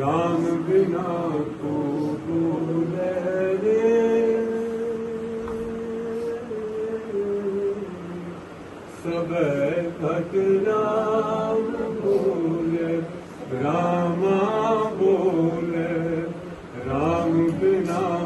ਰਾਮ ਬਿਨਾ ਕੋ ਭੂਲੇ ਰੇ ਸਭੈ ਭਟ ਰਾਮ ਭੂਲੇ ਰਾਮਾ ਬੋਲੇ ਰਾਮ ਬਿਨਾ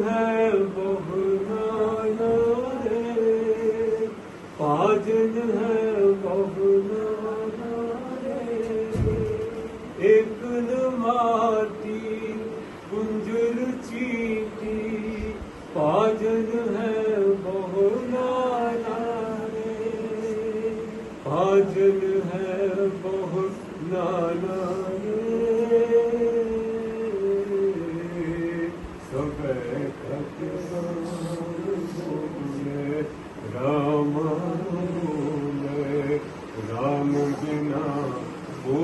एकल माटी कुंजल चीटी पाजन है बहुनाना रे पाजन है बहुनाना रे सब खत बोले राम बोले राम बिना वो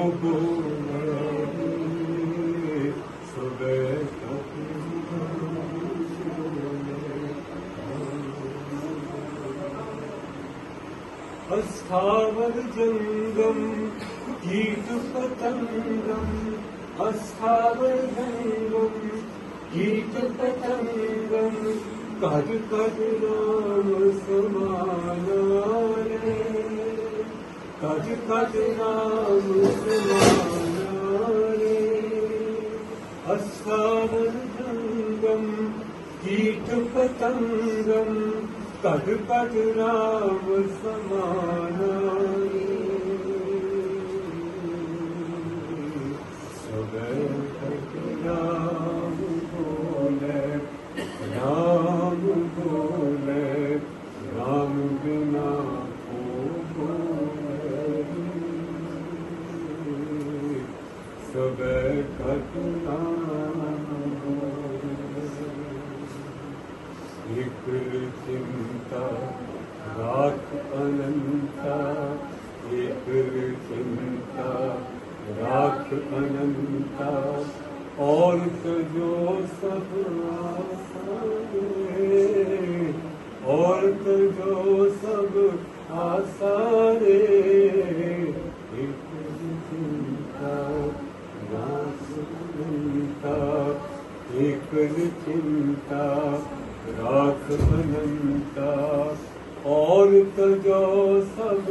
अस्थावरजङ्गम् गीतपतङ्गम् अस्थावजङ्गम् गीतपतङ्गम् कथ कज नाम समानारे। कथ कथ नाम समानारे। अस्थाव गीतपतङ्गम् ਘਟ ਪਟ ਰਾਮ ਸਮਾਨਾ ਸਗੈ ਘਟ ਰਾਮ ਬੋਲੇ ਰਾਮ ਬੋਲੇ ਰਾਮ ਬਿਨਾ ਸਭੇ को बोले सब कद राम बोले एक चिंता राख अनंता एक चिंता राख अनंता और तो जो सब आसारे और तो जो सब आसारे एक चिंता राख अनंता एकल चिंता राख अनंता और तजो सब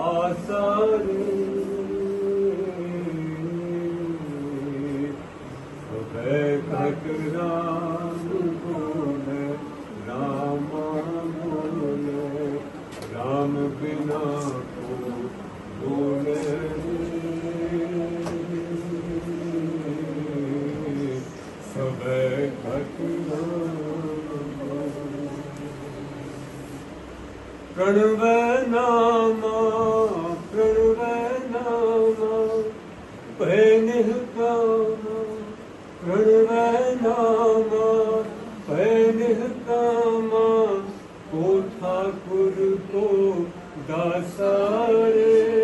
आसारे सब घट राम बोले राम बोले राम बिना को बोले प्रणव नामा प्रणव नामा पैनिह कामा प्रणव नामा पैनिह कामा को ठाकुर को दासारे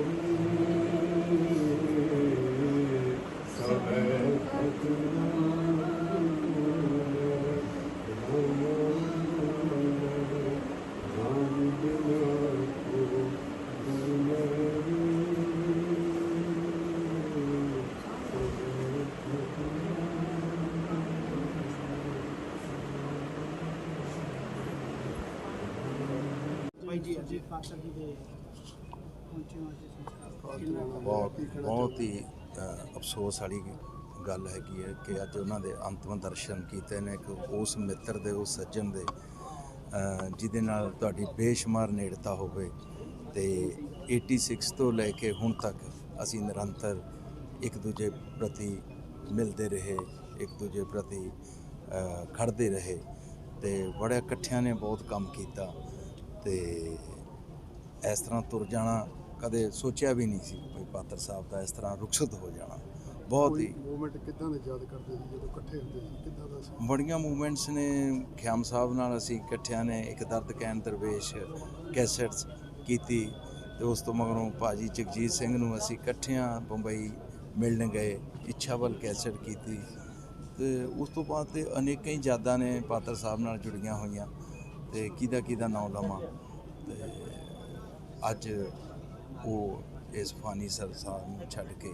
ਜੀ ਅਜੀਤ ਪਾਤਰ ਜੀ ਦੇ ਪਹੁੰਚੇ ਹੋ ਅੱਜ ਸੰਸਕਾਰ ਕਿੰਨਾ ਬਹੁਤ ਬਹੁਤ ਹੀ ਅ, ਅਫਸੋਸ ਵਾਲੀ ਗੱਲ ਹੈਗੀ ਹੈ ਕਿ ਅੱਜ ਉਹਨਾਂ ਦੇ ਅੰਤਮ ਦਰਸ਼ਨ ਕੀਤੇ ਨੇ ਕਿ ਉਸ ਮਿੱਤਰ ਦੇ ਉਸ ਸੱਜਣ ਦੇ ਅ, ਜਿਹਦੇ ਨਾਲ ਤੁਹਾਡੀ ਬੇਸ਼ੁਮਾਰ ਨੇੜਤਾ ਹੋਵੇ ਤੇ 86 ਤੋਂ ਲੈ ਕੇ ਹੁਣ ਤੱਕ ਅਸੀਂ ਨਿਰੰਤਰ ਇੱਕ ਦੂਜੇ ਪ੍ਰਤੀ ਮਿਲਦੇ ਰਹੇ ਇੱਕ ਦੂਜੇ ਪ੍ਰਤੀ ਅ, ਖੜਦੇ ਰਹੇ ਤੇ ਬੜੇ ਇਕੱਠਿਆਂ ਨੇ ਬਹੁਤ ਕੰਮ ਕੀਤਾ। ਤੇ ਇਸ ਤਰ੍ਹਾਂ ਤੁਰ ਜਾਣਾ ਕਦੇ ਸੋਚਿਆ ਵੀ ਨਹੀਂ ਸੀ ਕੋਈ ਪਾਤਰ ਸਾਹਿਬ ਦਾ ਇਸ ਤਰ੍ਹਾਂ ਰੁਖਸਤ ਹੋ ਜਾਣਾ। ਬਹੁਤ ਹੀ ਮੂਵਮੈਂਟ ਕਿੱਦਾਂ ਦੇ ਯਾਦ ਕਰਦੇ ਸੀ ਜਦੋਂ ਇਕੱਠੇ ਹੁੰਦੇ ਸੀ? ਕਿੱਦਾਂ ਦਾ ਸੀ? ਬੜੀਆਂ ਮੂਵਮੈਂਟਸ ਨੇ ਖਿਆਮ ਸਾਹਿਬ ਨਾਲ ਅਸੀਂ ਇਕੱਠਿਆਂ ਨੇ ਇੱਕ ਦਰਦ ਕਹਿਣ ਦਰਵੇਸ਼ ਕੈਸਟਸ ਕੀਤੀ ਤੇ ਉਸ ਤੋਂ ਮਗਰੋਂ ਭਾਜੀ ਜਗਜੀਤ ਸਿੰਘ ਨੂੰ ਅਸੀਂ ਇਕੱਠਿਆਂ ਬੰਬਈ ਮਿਲਣ ਗਏ ਇੱਛਾਵਲ ਕੈਸਟ ਕੀਤੀ ਤੇ ਉਸ ਤੋਂ ਬਾਅਦ ਤੇ ਅਨੇਕਾਂ ਹੀ ਯਾਦਾਂ ਨੇ ਪਾਤਰ ਸਾਹਿਬ ਨਾਲ ਜੁੜੀਆਂ ਹੋਈਆਂ। ਤੇ ਕਿਹਦਾ ਕਿਹਦਾ ਨਾਮ ਲਵਾਂ ਤੇ ਅੱਜ ਉਹ ਇਸ ਫਾਨੀ ਸਰਸਾਰ ਨੂੰ ਛੱਡ ਕੇ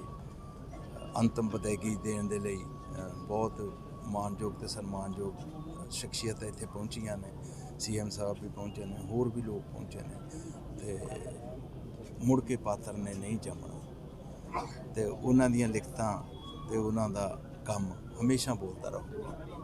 ਅੰਤਮ ਵਿਦਾਇਗੀ ਦੇਣ ਦੇ ਲਈ ਬਹੁਤ ਮਾਣਯੋਗ ਤੇ ਸਨਮਾਨਯੋਗ ਸ਼ਖਸੀਅਤ ਇੱਥੇ ਪਹੁੰਚੀਆਂ ਨੇ ਸੀਐਮ ਸਾਹਿਬ ਵੀ ਪਹੁੰਚੇ ਨੇ, ਹੋਰ ਵੀ ਲੋਕ ਪਹੁੰਚੇ ਨੇ ਤੇ ਮੁੜ ਕੇ ਪਾਤਰ ਨੇ ਨਹੀਂ ਜੰਮਣਾ। ਤੇ ਉਹਨਾਂ ਦੀਆਂ ਲਿਖਤਾਂ ਤੇ ਉਹਨਾਂ ਦਾ ਕੰਮ ਹਮੇਸ਼ਾ ਬੋਲਦਾ ਰਹੂਗਾ।